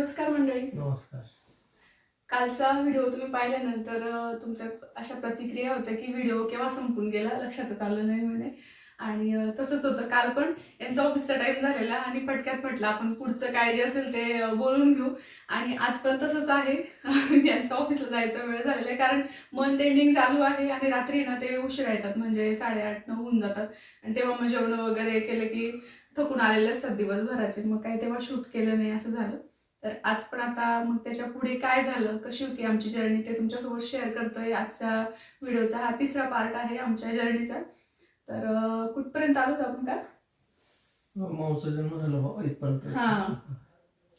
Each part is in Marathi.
नमस्कार मंडळी. नमस्कार. कालचा व्हिडिओ तुम्ही पाहिल्यानंतर तुमच्या अशा प्रतिक्रिया होत्या की व्हिडिओ केव्हा संपून गेला लक्षातच आलं नाही म्हणे. आणि तसंच होतं. काल पण यांचा ऑफिसचा टाइम झालेला आणि फटक्यात म्हटलं आपण पुढचं काय जे असेल ते बोलून घेऊ. आणि आज पण तसंच आहे. यांचं ऑफिसला जायचा वेळ झालेला आहे कारण मंथ एंडिंग चालू आहे आणि रात्री ना ते उशिरा येतात. म्हणजे साडेआठ नऊ होऊन जातात. आणि तेव्हा मग जेवण वगैरे केलं की थकून आलेले असतात दिवसभराचे. मग काय तेव्हा शूट केलं नाही असं झालं. तर आज पण आता मग त्याच्या पुढे काय झालं? कशी होती आमची जर्नी ते तुमच्यासोबत शेअर करतोय. आजच्या व्हिडिओचा हा तिसरा पार्ट आहे आमच्या जर्नीचा तर कुठपर्यंत आलो आपण का माऊचा जन्म झाला बाबा इथपर्यंत. हा.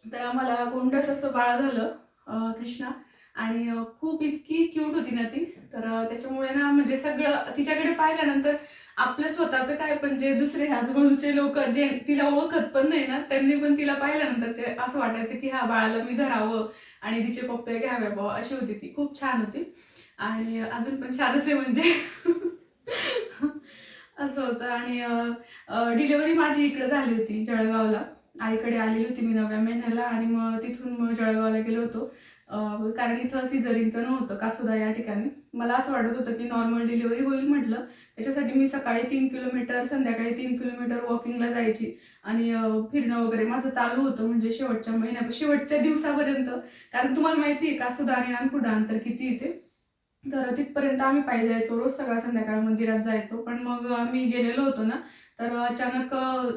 तर आम्हाला गोंडस असं बाळ झालं कृष्णा. आणि खूप इतकी क्यूट होती ना ती. तर त्याच्यामुळे ना म्हणजे सगळं तिच्याकडे पाहिल्यानंतर आपलं स्वतःचं काय पण जे दुसरे आजूबाजूचे लोक जे तिला ओळखत पण नाही ना त्यांनी पण तिला पाहिल्यानंतर ते असं वाटायचं की हा बाळाला मी धरावं आणि तिचे पप्पे घ्याव्या बुवा अशी होती ती. खूप छान होती. आणि अजून पण छानच आहे म्हणजे असं होतं. आणि डिलेवरी माझी इकडे झाली होती जळगावला. आईकडे आलेली होती मी नव्या महिन्याला आणि मग तिथून मग जळगावला गेलो होतो. कारण इथं सिझरिंगचं नव्हतं कासुदा या ठिकाणी? मला असं वाटत होतं की नॉर्मल डिलिव्हरी होईल म्हटलं. त्याच्यासाठी मी सकाळी तीन किलोमीटर संध्याकाळी तीन किलोमीटर वॉकिंगला जायची. आणि फिरणं वगैरे माझं चालू होतं म्हणजे शेवटच्या महिन्या शेवटच्या दिवसापर्यंत. कारण तुम्हाला माहिती आहे कासुदा आणि नानकुडा अंतर किती येते? तर तिथपर्यंत आम्ही पायी जायचो रोज सकाळ संध्याकाळ मंदिरात जायचो. पण मग आम्ही गेलेलो होतो ना तर अचानक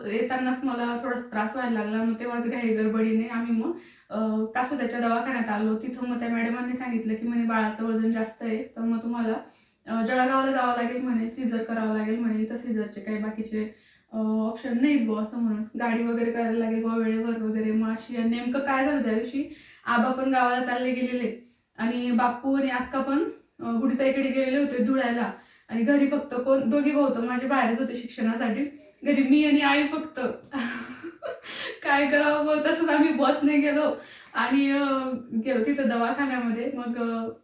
येतानाच मला थोडासा त्रास व्हायला लागला. मग तेव्हाच घाई गडबडीने आम्ही मग कासोद्याच्या दवाखान्यात आलो. तिथं मग त्या मॅडमांनी सांगितलं की म्हणे बाळाचं वजन जास्त आहे. तर मग तुम्हाला जळगावला जावं लागेल म्हणे सीजर करावं लागेल म्हणे. इथं सीजरचे काही बाकीचे ऑप्शन नाहीत बुवा असं म्हणून. गाडी वगैरे करायला लागेल बुवा वेळेवर वगैरे. मग अशी आणि नेमकं काय झालं त्या दिवशी आबा पण गावाला चालले गेलेले. आणि बापू आणि अक्का पण गुढीताईकडे गेलेले होते धुळ्याला. आणि घरी फक्त कोण दोघी भाऊ माझे बाहेरच होते शिक्षणासाठी. घरी मी आणि आई फक्त. काय करावं तसंच आम्ही बसने गेलो. आणि गेलो तिथं दवाखान्यामध्ये. मग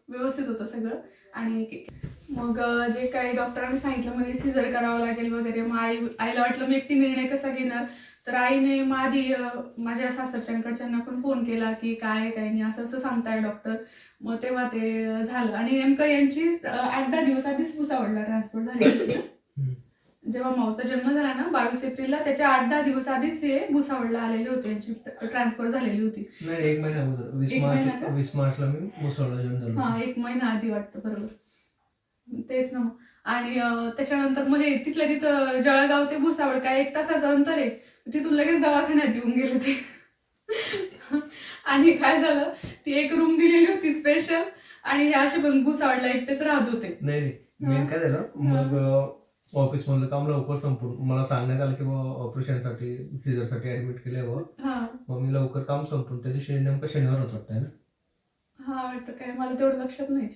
व्यवस्थित होतं सगळं. आणि मग जे काही डॉक्टरांनी सांगितलं म्हणजे सिझर करावं लागेल वगैरे. मग आई आईला वाटलं मी एकटी निर्णय कसा घेणार? तर आईने मग आधी माझ्या सासरच्यांकडच्यांना पण फोन केला की काय काय नाही असं असं सांगताय डॉक्टर मग तेव्हा ते झालं. आणि नेमकं यांची आठ दहा दिवस आधीच भुसावळला ट्रान्सफर झाली. जेव्हा माऊचा जन्म झाला ना बावीस एप्रिलला त्याच्या आठ दहा दिवस आधीच हे भुसावळला आलेले होते यांची ट्रान्सफर झालेली होती. नाही एक महिना अगोदर एक महिना का? वीस मार्चला मी मुसळला जन्म झालो. हा एक महिना आधी वाटतं बरोबर. तेच ना मग. आणि अं, त्याच्यानंतर मग हे तिथल्या तिथं जळगाव ते भुसावळ काय एक तासाचं अंतर आहे. तिथून लगेच दवाखान्यात येऊन गेले ते. आणि काय झालं? ती एक रूम दिलेली होती स्पेशल आणि हे असे पण भुसावळला एकटेच राहत होते. नाही नाही. मेन काय झालं? मग ऑफिस मधलं काम लवकर संपून मला सांगण्यात आलं की ऑपरेशनसाठी सीझरसाठी ऍडमिट केले व हा. मग मी लवकर काम संपून त्या दिवशी नेमकं शनिवार होत वाटतं है ना? हा वाटतं काय? मला तेवढं लक्षात नाही.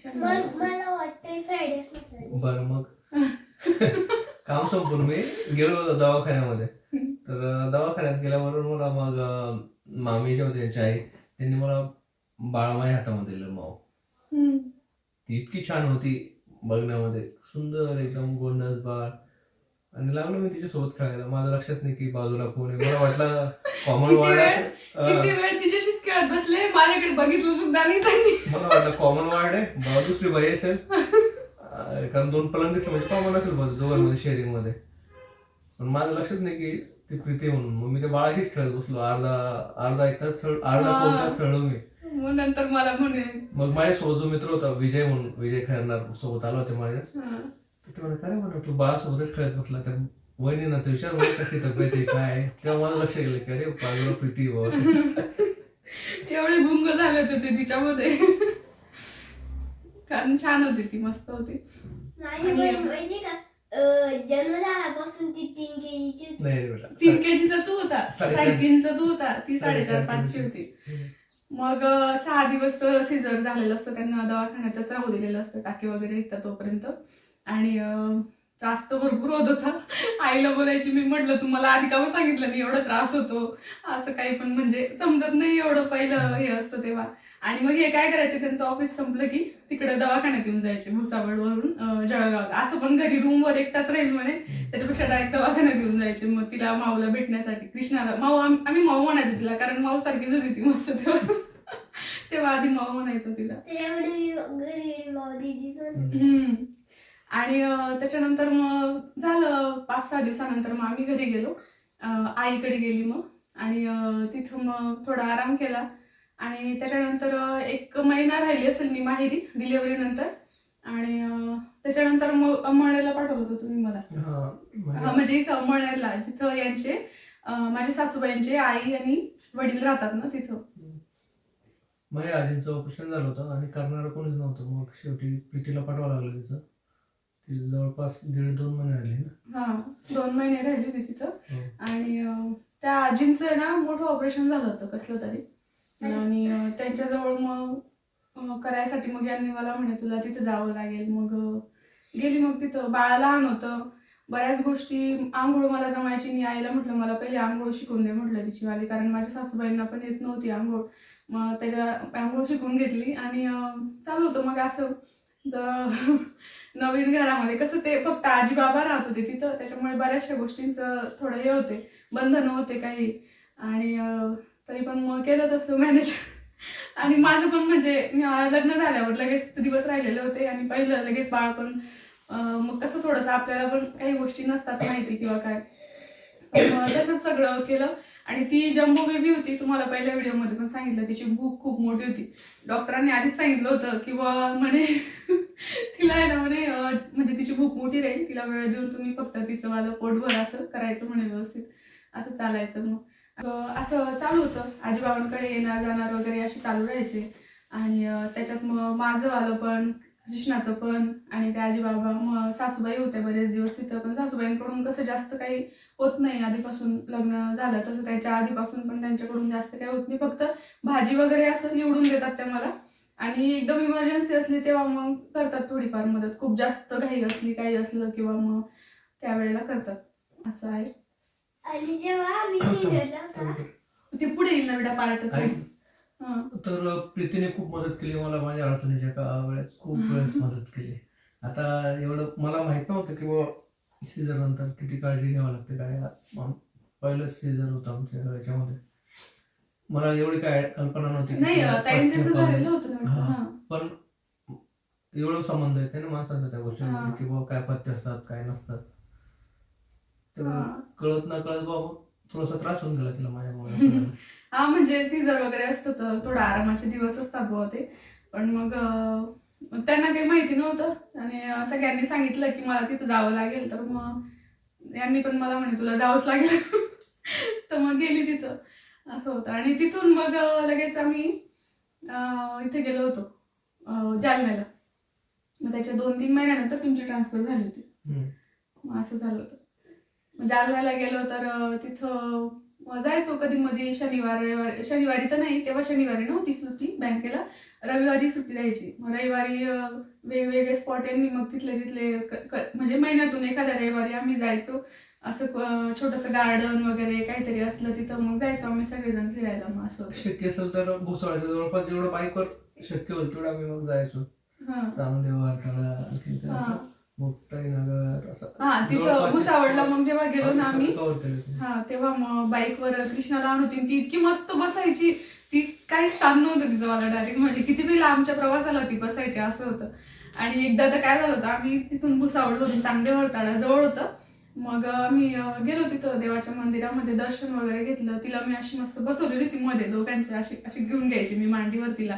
बरं मग. काम संपून मी गेलो दवाखान्यामध्ये. तर दवाखान्यात गेल्याबरोबर मला मग मामी जे होते त्यांची आई त्यांनी मला बाळामाई हातामध्ये दिलं माव. ती इतकी छान होती बघण्यामध्ये. सुंदर एकदम गोंडस बाळ. आणि लागलो मी तिच्यासोबत खेळायला. माझं लक्षच नाही की बाजूला कोण आहे. मला वाटलं कॉमन वार्ड वेळ? किती वेळ तिच्याशीच खेळत बसले? माझ्याकडे बघितलं सुद्धा नाही त्यांनी. मला वाटलं कॉमन वार्ड आहे. दुसरी बाई असेल. कारण दोन पलंग दिसले म्हणजे कॉमन असेल बाजू दोघांमध्ये शेअरिंगमध्ये. पण माझं लक्षच नाही की ती प्रीती म्हणून. मग मी त्या बाळाशीच खेळत बसलो. अर्धा अर्धा एक तास खेळ अर्धा हा. पाऊण तास खेळलो मी. मग नंतर मला म्हणे. मग माझ्यासोबत जो मित्र होता विजय म्हणून विजय खेळणार सोबत आला होते माझ्या. हा. तर ते म्हणे काय म्हणा तू बाळासोबतच खेळत बसला. त्या वहिनी ना विचार म्हणजे कशी तब्येत आहे काय आहे?" तेव्हा माझं लक्ष गेलं की अरे बाजूला प्रीती आहे बाबा. एवढे गुंग झाले होते ते तिच्यामध्ये. कारण छान होती ती मस्त होती. माझी बहीण माहिती का जन्म झाल्यापासून ती तीन केजीची होती नाही रे बेटा तीन केजीचा तू होता साडेचार. साडेतीनचा तू होता ती साडेचार साडेचार पाचची किलोची. होती मग अं, सहा दिवस सिझर झालेलं असतं. त्यांना दवाखान्यातच राहू दिलेलं असतं. टाके वगैरे निघतात तोपर्यंत. आणि अं, त्रास तर भरपूर होत होता. आईला बोलायची मी म्हटलं तुम्हाला आधी का सांगितलं? नाही एवढा त्रास होतो. असं काही पण म्हणजे समजत नाही एवढं पहिलं हे असतं तेव्हा. आणि मग हे काय करायचे त्यांचं ऑफिस संपलं की तिकडे दवाखान्यात येऊन जायचे भुसावळवरून अं, जळगावला. असं पण घरी रूमवर एकटाच राहील म्हणे. त्याच्यापेक्षा डायरेक्ट दवाखान्यात येऊन जायचे. मग तिला माऊला भेटण्यासाठी कृष्णाला माऊ आम- आम्ही माऊ म्हणायचो तिला कारण माऊ सारखीच होती ती मस्त तेव्हा. तेव्हा आधी माऊ म्हणायचो तिला. आणि त्याच्यानंतर मग झालं पाच सहा दिवसानंतर मग आम्ही घरी गेलो. आईकडे गेली मग. आणि तिथं मग थोडा आराम केला. आणि त्याच्यानंतर एक महिना राहिली असेल मी माहेरी डिलिव्हरी नंतर. आणि त्याच्यानंतर मग अमळनेरला पाठवलं होतं तुम्ही मला. हा म्हणजे इथं अमळनेरला जिथं यांचे अं, माझ्या सासूबाईंचे आई आणि वडील राहतात ना तिथं. माझ्या आजींचं ऑपरेशन झालं होतं आणि करणारं कोणीच नव्हतं. मग शेवटी प्रीतीला पाठवावं लागलं तिथं. तिथं जवळपास दीड दोन महिने राहिले ना. हा दोन महिने राहिली होती तिथं. हो. आणि त्या आजींचं ना मोठं ऑपरेशन झालं होतं कसलं तरी. आणि त्यांच्याजवळ मग करायसाठी मग यांनी मला म्हणे तुला तिथं जावं लागेल. मग गेली मग तिथं. बाळा लहान होतं. बऱ्याच गोष्टी आंघोळ मला जमायची मी आईला म्हटलं मला पहिले आंघोळ शिकून दे म्हटलं तिची वाली कारण माझ्या सासूबाईंना पण येत नव्हती आंघोळ. मग त्याच्या आंघोळ शिकून घेतली आणि चालू होतं मग असं. नवीन घरामध्ये कसं ते फक्त आजी बाबा राहत होते तिथं. त्याच्यामुळे बऱ्याचशा गोष्टींचं थोडं हे होते. बंधन होते काही. आणि तरी पण मग केलं तसं मॅनेज आणि माझं पण म्हणजे मी लग्न झाल्यावर लगेच दिवस राहिलेले होते आणि पहिलं लगेच बाळ पण मग कसं थोडंसं आपल्याला पण काही गोष्टी नसतात माहिती किंवा काय. तसंच सगळं केलं. आणि ती जम्बो बेबी होती तुम्हाला पहिल्या व्हिडिओमध्ये पण सांगितलं तिची भूक खूप मोठी होती. डॉक्टरांनी आधीच सांगितलं होतं की बुवा म्हणे तिला आहे ना म्हणे म्हणजे तिची भूक मोठी राहील तिला वेळ देऊन तुम्ही फक्त तिचं वालं पोटभर असं करायचं म्हणे व्यवस्थित. असं चालायचं मग. असं चालू होतं. आजीबाबांकडे येणार जाणार वगैरे असे चालू राहायचे. आणि त्याच्यात मग माझं आलं पण कृष्णाचं पण आणि त्या आजीबाबा मग सासूबाई होत्या बरेच दिवस तिथं. पण सासूबाईंकडून कसं जास्त काही होत नाही आधीपासून लग्न झालं. तसं त्याच्या आधीपासून पण त्यांच्याकडून जास्त काही होत नाही. फक्त भाजी वगैरे असं निवडून देतात त्या मला. आणि एकदम इमर्जन्सी असली तेव्हा मग करतात थोडीफार मदत. खूप जास्त घाई असली काही असलं किंवा मग त्यावेळेला करतात. असं आहे. आणि जेव्हा आम्ही होता. ते पुढे येईल ना बेटा पार्ट हां. तर प्रीतीने खूप मदत केली मला माझ्या अडचणीच्या का वेळेस खूप वेळेस मदत केली. आता एवढं मला माहीत नव्हतं की बुवा सीझर नंतर किती काळजी घ्यावी लागते काय आम- पहिलं सीझर होतं आमच्या याच्यामध्ये. मला एवढी काय कल्पना नव्हती की नाही किंवा ताईन त्यांचं पथ्य झालेलं होतं ना हा. हां. पण एवढं संबंध येते ना माणसांचा त्या हा. गोष्टीमध्ये की बाबा काय पथ्य असतात काय नसतात. तर. कळत ना कळत बाबा थोडासा त्रास होऊन गेला तिला झालं. हा म्हणजे सीझर वगैरे असतं तर थोडं आरामाचे दिवस असतात बुवा ते. पण मग अं, त्यांना काही माहिती नव्हतं. आणि अं, सगळ्यांनी सांगितलं की मला तिथं जावं लागेल. तर मग यांनी पण मला म्हणे तुला जावंच लागेल. तर मग गेली तिथं. असं होतं. आणि तिथून मग अं, लगेच आम्ही अं, इथे गेलो होतो अं, जालन्याला. मग त्याच्या दोन तीन महिन्यानंतर तुमची ट्रान्सफर झाली होती. हम्म. मग असं झालं होतं. जालन्याला गेलो तर तिथं जायचो कधी मध्ये शनिवार रविवारी शनिवारी तर नाही तेव्हा शनिवारी नव्हती सुट्टी बँकेला. रविवारी सुट्टी राहायची मग रविवारी वेगवेगळे स्पॉट यांनी मग तिथले तिथले म्हणजे महिन्यातून एखाद्या रविवारी आम्ही जायचो. असं छोटंसं गार्डन वगैरे काहीतरी असलं तिथं मग जायचो आम्ही सगळेजण फिरायला मग असं. शक्य असेल तर भुसावळच्या जवळपास जेवढं बाईकवर शक्य होईल तेवढं आम्ही मग जायचो. हां. चांगदेव वारताळा हां. हा तिथं भुसावळला मग जेव्हा गेलो ना आम्ही. हा तेव्हा मग बाईकवर कृष्णाला आणून होती ती इतकी मस्त बसायची. ती काही स्थान नव्हतं तिचं मला डायरेक्ट म्हणजे किती बी लांबच्या प्रवासाला ती बसायची असं होतं. आणि एकदा तर काय झालं होतं आम्ही तिथून भुसावळवरून चांगदेव तळा जवळ होतं. मग आम्ही गेलो तिथं देवाच्या मंदिरामध्ये दर्शन वगैरे घेतलं. तिला मी अशी मस्त बसवलेली होती मध्ये दोघांची अशी अशी घेऊन घ्यायची मी मांडीवर तिला.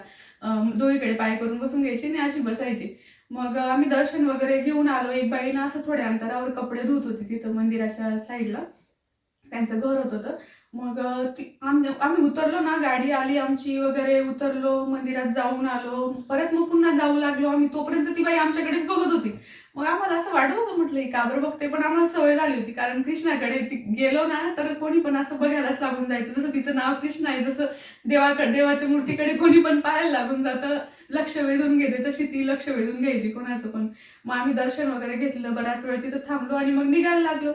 दोन्हीकडे पाय करून बसून घ्यायची आणि अशी बसायची. मग आम्ही दर्शन वगैरे घेऊन आलो. एक बाईनं असं थोड्या अंतरावर कपडे धुत होती तिथं मंदिराच्या साईडला. त्यांचं घर होत होतं. मग ती आम्ही उतरलो ना गाडी आली आमची वगैरे उतरलो मंदिरात जाऊन आलो. परत मग पुन्हा जाऊ लागलो आम्ही. तोपर्यंत ती बाई आमच्याकडेच बघत होती. मग आम्हाला असं वाटत होतं म्हटलं ही काबर बघते? पण आम्हाला सवय झाली होती. कारण कृष्णाकडे ती गेलो ना तर कोणी पण असं बघायलाच लागून जायचं. जसं तिचं नाव कृष्ण आहे जसं देवाकडे देवाच्या मूर्तीकडे कोणी पण पाहायला लागून जातं. लक्ष वेधून घेते तशी ती लक्ष वेधून घ्यायची कोणाचं पण. मग आम्ही दर्शन वगैरे घेतलं. बराच वेळ तिथं थांबलो आणि मग निघायला लागलो.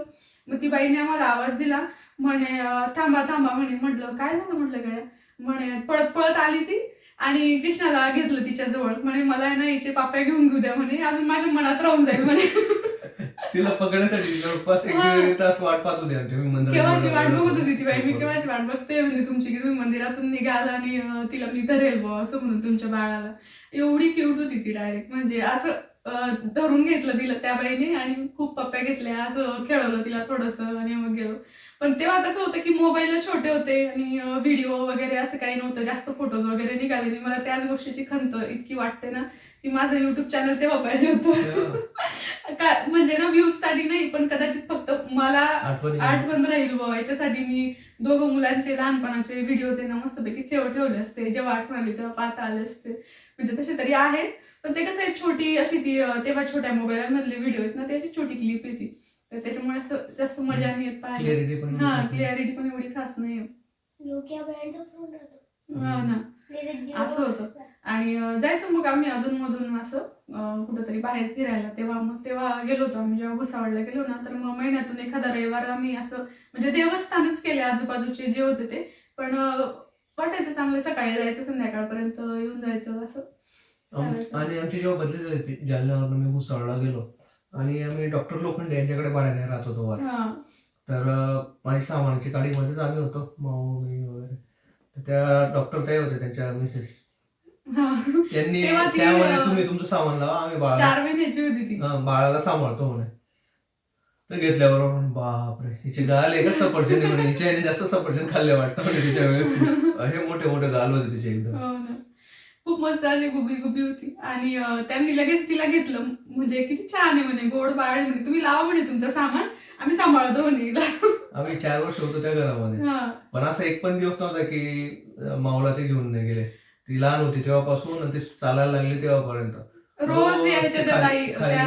मग ती बाईने आम्हाला आवाज दिला. म्हणे थांबा थांबा म्हणे. म्हटलं काय झालं? म्हटलं गड्या. म्हणे पळत पळत आली ती आणि कृष्णाला घेतलं तिच्या जवळ म्हणे मला आहे ना हिचे पाप्या घेऊन घेऊ द्या. म्हणे अजून माझ्या मनात राहून जाईल. म्हणे. तिला पकडण्यासाठी जवळपास एक हा. दीड तास वाट पाहत होते आमच्या मंदिरात केव्हाची वाट. बघत होती ती बाई? मी केव्हाची वाट बघते? म्हणजे तुमची की तुम्ही मंदिरातून निघाल आणि तिला मी धरेल बुवा असं म्हणून तुमच्या बाळाला. एवढी क्यूट होती ती डायरेक्ट म्हणजे असं धरून घेतलं तिला त्या बाईने आणि खूप पप्प्या घेतल्या. असं खेळवलं तिला थोडंसं आणि मग गेलो. पण तेव्हा कसं होतं की मोबाईल छोटे होते आणि व्हिडिओ वगैरे असं काही नव्हतं. जास्त फोटोज वगैरे निघाले नाही. मला त्याच गोष्टीची खंत इतकी वाटते ना की माझं युट्यूब चॅनल तेव्हा पाहिजे होतं. का म्हणजे ना व्ह्यूजसाठी नाही पण कदाचित फक्त मला आठवणी राहील बुवा. याच्यासाठी मी दोघं मुलांचे लहानपणाचे व्हिडिओज आहे ना मस्तपैकी सेव ठेवले असते. जेव्हा आठवण आली तेव्हा पाहता आले असते. म्हणजे तसे तरी आहेत. पण ते कसं आहे छोटी अशी ती तेव्हा छोट्या मोबाईल मधले व्हिडिओ आहेत ना त्याची छोटी क्लिप आहे ती तर त्याच्यामुळे असं जास्त मजा नाही येत पण हा. क्लिअरिटी पण एवढी खास नाही हा ना असं होतं. असतं. आणि जायचं मग आम्ही अधूनमधून असं अं, कुठंतरी बाहेर फिरायला तेव्हा मग तेव्हा गेलो होतो आम्ही जेव्हा भुसावळला गेलो ना तर मग महिन्यातून एखादा रविवार आम्ही असं म्हणजे देवस्थानच केले आजूबाजूचे जे होते ते पण वाटायचं चांगलं सकाळी जायचं संध्याकाळपर्यंत येऊन जायचं असं. आणि आमची जेव्हा बदली झाली होती जालन्यावरून मी भुसावळला गेलो आणि आम्ही डॉक्टर लोखंडे यांच्याकडे भाड्याने राहत होतो वर. तर माझी सामानाची गाडीमध्येच आम्ही होतो माऊ मी वगैरे. तर त्या डॉक्टर त्या होत्या त्यांच्या मिसेस. त्यांनी ती, अं, तुम्ही तुमचं सामान लावा आम्ही बाळाला होती ती. हा, बाळाला सांभाळतो म्हणे. तर घेतल्याबरोबर बापरे हिचे गाल आहे का सफरचंद म्हणे हिच्या जास्त सफरचंद खाल्ले वाटतं तिच्या वेळेस. हे मोठे मोठे गाल होते तिचे एकदम. हो खूप मस्त अशी गुबी गुबी होती. आणि त्यांनी लगेच तिला घेतलं. म्हणजे किती छान आहे म्हणे गोड बाळ म्हणे. तुम्ही लावा म्हणे तुमचं सामान आम्ही सांभाळतो म्हणे. आम्ही चार वर्ष होतो त्या घरामध्ये. पण असं एक पण दिवस नव्हता की माऊला ते घेऊन नाही गेले. ती लहान होती तेव्हापासून आणि ती चालायला लागली तेव्हापर्यंत. रोज यायच्या त्या ताई त्या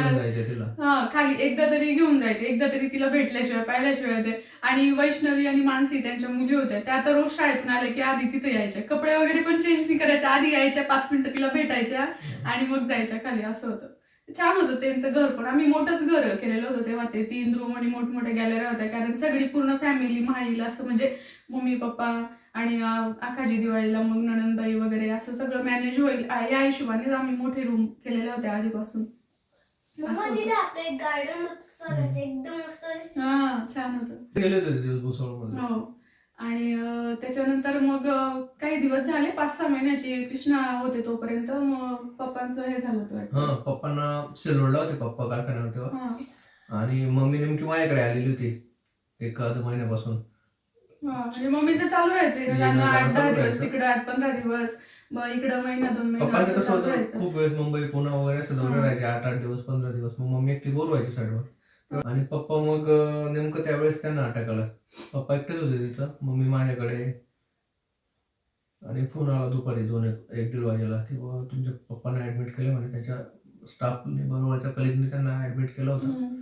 हा खाली एकदा तरी घेऊन जायचे. एकदा तरी तिला भेटल्याशिवाय पाहिल्याशिवाय ते आणि वैष्णवी आणि मानसी त्यांच्या मुली होत्या. त्या तर रोज शाळेतून आल्या की आधी तिथे यायच्या. कपडे वगैरे पण चेंज नाही करायच्या आधी यायच्या पाच मिनिटं तिला भेटायच्या आणि मग जायच्या खाली. असं होतं. छान होतं त्यांचं घर पण. आम्ही मोठंच घर केलेलं होतं तेव्हा. ते तीन रूम आणि मोठमोठ्या गॅलऱ्या होत्या. कारण सगळी पूर्ण फॅमिली माईल असं म्हणजे मम्मी पप्पा आणि अं, आखाजी दिवाळीला मग नणंदबाई वगैरे असं सगळं मॅनेज होईल. या हिशोबाने आम्ही मोठे रूम केलेले होते आधीपासून. हा छान होतं. हो. आणि त्याच्यानंतर मग काही दिवस झाले पाच सहा महिन्याची. कृष्णा होते तोपर्यंत मग पप्पांचं हे झालं होतं. हा पप्पांना सिल्लोडला होते पप्पा कारखान्यावर तेव्हा हा. आणि मम्मी नेमकी माझ्याकडे आलेली होती. एक अर्ध महिन्यापासून. म्हणजे मम्मीचं चालू राहायचं जाणं आठ दहा दिवस. तिकडं आठ पंधरा दिवस मग इकडं महिना दोन महिना पप्पांचं कसं होतं. खूप वेळेस मुंबई पुणे वगैरे असं दौरे. राहायचे आठ आठ दिवस पंधरा दिवस. मग मम्मी एकटी बोर व्हायची साईडवर आणि पप्पा मग नेमकं त्यावेळेस त्यांना अटॅक आला. पप्पा एकटेच होते तिथं. मम्मी माझ्याकडे. आणि फोन आला दुपारी दोन एक दीड वाजेला की बाबा तुमच्या पप्पांना ऍडमिट केलं म्हणे. त्याच्या स्टाफने बरोबरच्या कलिगने त्यांना ऍडमिट केलं होतं.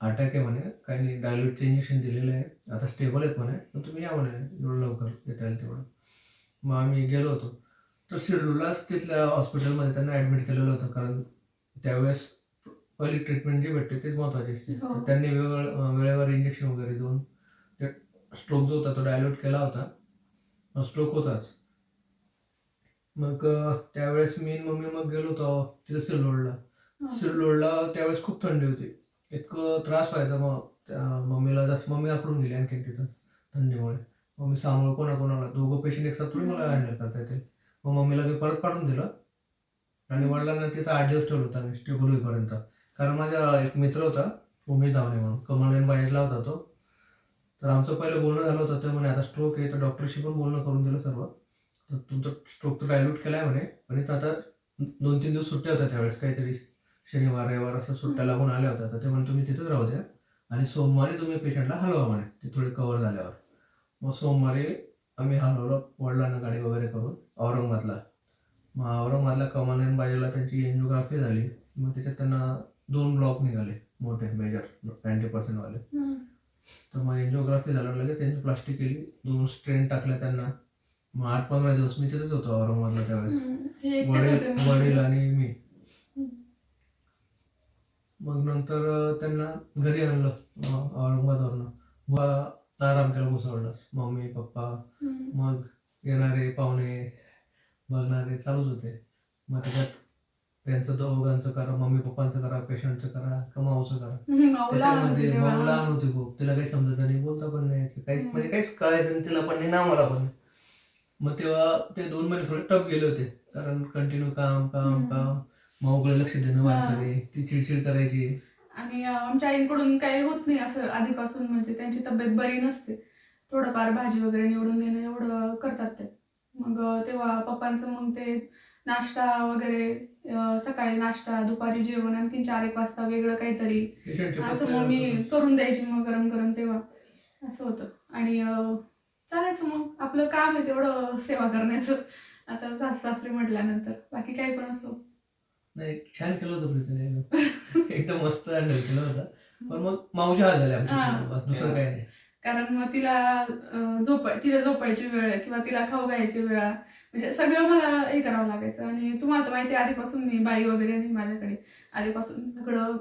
अटॅक आहे म्हणे काही नाही इंजेक्शन दिलेलं आहे. आता स्टेबल आहेत म्हणे पण तुम्ही या म्हणे एवढं लवकर येता येईल तेवढं. मग आम्ही गेलो होतो. तर सिडलूलाच तिथल्या हॉस्पिटलमध्ये त्यांना ॲडमिट केलेलं होतं कारण त्यावेळेस पहिली ट्रीटमेंट जी भेटते तेच महत्त्वाची असते. हो. त्यांनी वेळ वेळेवर इंजेक्शन वगैरे देऊन ते स्ट्रोक जो होता तो डायल्यूट केला होता. स्ट्रोक होताच. मग त्यावेळेस मी मम्मी मग गेलो होतो तिथं सिल्लोडला. सिल्लोडला त्यावेळेस खूप थंडी होती. इतकं त्रास व्हायचा मग. त्या मम्मीला जास्त मम्मी आकडून गेली आणखी तिथं थंडीमुळे. मी सांभाळ कोणा कोणाला दोघं पेशंट एक थोडी मला हँडल करता येते मग मम्मीला मी परत पाठवून दिलं. आणि वडिलांना तिथं आठ दिवस ठेवलं होता मी स्टेबल होईपर्यंत. कारण माझा एक मित्र होता उमेश धावणे म्हणून. कमलवेन बाहेरला होता तो. तर आमचं पहिलं बोलणं झालं होतं ते म्हणे आता स्ट्रोक आहे तर डॉक्टरशी पण बोलणं करून दिलं सर्व. तर तुमचं स्ट्रोक तर डायल्यूट केला आहे म्हणे. पण आता दोन तीन दिवस सुट्ट्या होत्या त्यावेळेस काहीतरी. शनिवार रविवार असं सुट्ट्या लागून आल्या होत्या. तर ते म्हणे तुम्ही तिथंच राहू द्या आणि सोमवारी तुम्ही पेशंटला हलवा म्हणे. ते थोडे कवर झाल्यावर. मग सोमवारी आम्ही हलवलं वडिलांना गाडी वगैरे करून औरंगाबादला. मग औरंगाबादला कमानेन बाजूला त्यांची एन्जिओग्राफी झाली. मग त्याच्यात त्यांना दोन ब्लॉक निघाले मोठे मेजर नाईन्टी पर्सेंटवाले. तर मग एन्जिओग्राफी झाल्यावर लगेच एन्जिओप्लास्टी केली दोन स्ट्रेन टाकल्या त्यांना. मग आठ पंधरा दिवस मी तिथेच होतो औरंगाबादला त्यावेळेस. वडील. वडील आणि मी. मग नंतर त्यांना घरी आणलं औरंगाबादवरनं व आराम केला भुसावळलाच मम्मी पप्पा. मग येणारे पाहुणे बघणारे चालूच होते मग त्याच्यात त्यांचं दोघांचं करा मम्मी पप्पांचं करा पेशंटचं करा का माऊचं करा त्याच्यामध्ये तेव्हा. लहान होती खूप तिला काही समजायचं नाही बोलता पण नाही. काहीच म्हणजे काहीच कळायचं नाही तिला पण नाही ना मला पण. मग तेव्हा ते दोन महिने थोडे टफ गेले होते कारण कंटिन्यू काम काम. काम माऊकडे लक्ष देणं. माणसाने ती चिडचिड करायची. आणि आमच्या आईकडून काही होत नाही असं आधीपासून म्हणजे त्यांची तब्येत बरी नसते. थोडंफार भाजी वगैरे निवडून देणं एवढं करतात ते. मग तेव्हा पप्पांचं मग ते नाश्ता वगैरे सकाळी नाश्ता दुपारी जेवण आणखीन चार एक वाजता वेगळं काहीतरी. असं मग मी. करून द्यायची मग गरम गरम तेव्हा. असं होतं. आणि चालायचं मग. आपलं काम आहे तेवढं सेवा करण्याचं. आता सासू सासरे म्हटल्यानंतर. बाकी काही पण असो. नाही छान केलं होतं प्रीतीने एकदम एकदम मस्त हँडल केलं होतं. पण मग माऊच्या हात झाले आमच्या हा. बस दुसरं काही नाही. कारण मग तिला अं, झोपाय तिला झोपायची वेळ किंवा तिला खाऊ घायची वेळ. म्हणजे सगळं मला हे करावं लागायचं. आणि तुम्हाला तर माहिती आधीपासून मी बाई वगैरे नाही माझ्याकडे. आधीपासून सगळं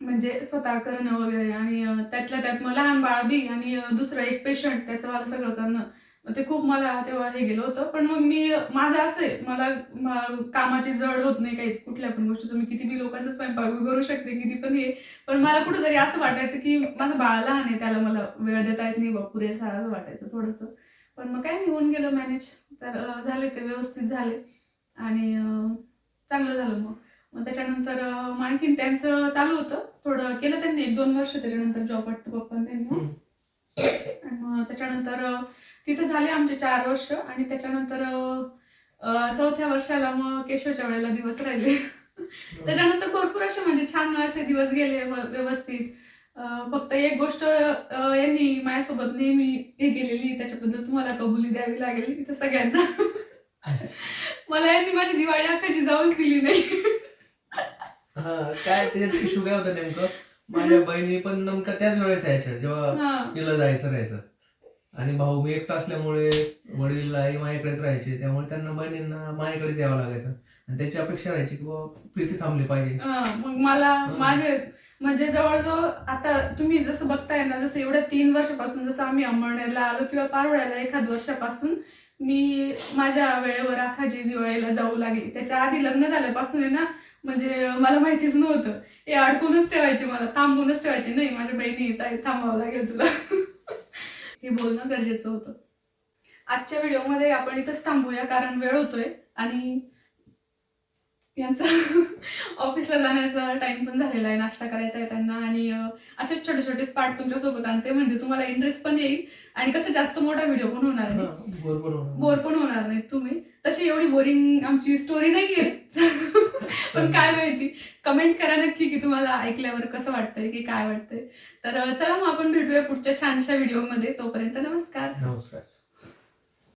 म्हणजे स्वतः करणं वगैरे आणि त्यातल्या त्यात मग लहान बाळ बी आणि दुसरं एक पेशंट त्याचं मला सगळं करणं. मग ते खूप मला तेव्हा हे गेलं होतं. पण मग मी माझं असं आहे मला म- कामाची जड होत नाही काहीच कुठल्या पण गोष्टी तुम्ही किती बी लोकांचा स्वयंपाक करू शकते किती पण हे. पण मला कुठेतरी असं वाटायचं की माझं बाळ लहान आहे त्याला मला वेळ देता येत नाही बा पुरेसा असं वाटायचं थोडंसं. पण मग काय निघून गेलं मॅनेज. तर झाले ते व्यवस्थित झाले. आणि चांगलं झालं मग. मग त्याच्यानंतर मग आणखीन त्यांचं चालू होतं. थोडं केलं त्यांनी एक दोन वर्ष त्याच्यानंतर जॉब वाटतं पप्पा त्यांनी. आणि मग त्याच्यानंतर तिथं झाले आमचे चार वर्ष आणि त्याच्यानंतर चौथ्या वर्षाला मग केशवच्या वेळेला दिवस राहिले. त्याच्यानंतर भरपूर असे म्हणजे छान असे दिवस गेले व्यवस्थित. फक्त एक गोष्ट यांनी माझ्यासोबत नेहमी हे गेलेली त्याच्याबद्दल तुम्हाला कबुली द्यावी लागेल इथं सगळ्यांना. मला यांनी माझी दिवाळी अख्खाची जाऊच दिली नाही. काय त्याच्यात इश्यू काय होतं नेमकं? माझ्या बहिणी पण नेमका त्याच वेळेस यायच्या जेव्हा तिला जायचं राहायचं. आणि भाऊ मी एकटा असल्यामुळे वडील आई माझ्याकडेच राहायचे त्यामुळे त्यांना बहिणींना माझ्याकडेच यावं लागायचं. आणि त्याची अपेक्षा राहायची की बाबा प्रीती थांबली पाहिजे. हा, मग मला माझे म्हणजे जवळजवळ आता तुम्ही जसं बघताय ना जसं एवढ्या तीन वर्षापासून जसं आम्ही अंमळनेरला आलो किंवा पारोळ्याला एखाद वर्षापासून मी माझ्या वेळेवर आखाजी दिवाळीला जाऊ लागली. त्याच्या आधी लग्न झाल्यापासून आहे ना म्हणजे मला माहितीच नव्हतं. हे अडकूनच ठेवायचे मला थांबूनच ठेवायचे. नाही माझ्या बहिणी ताई थांबावं लागेल तुला. बोलणं गरजेचं होतं. आजच्या व्हिडिओमध्ये आपण इथंच थांबूया कारण वेळ होतोय आणि यांचा ऑफिसला जाण्याचा टाइम पण झालेला आहे नाश्ता करायचा आहे त्यांना आणि असेच छोटे छोटे स्पार्ट तुमच्यासोबत आणते. म्हणजे तुम्हाला इंटरेस्ट पण येईल आणि कसं जास्त मोठा व्हिडिओ पण होणार नाही. बोर पण होणार नाही. तुम्ही. तशी एवढी बोरिंग आमची स्टोरी नाहीये. पण काय माहिती. कमेंट करा नक्की की तुम्हाला ऐकल्यावर कसं वाटतंय की काय वाटतंय. तर चला मग आपण भेटूया पुढच्या छानशा व्हिडिओमध्ये तोपर्यंत नमस्कार. नमस्कार.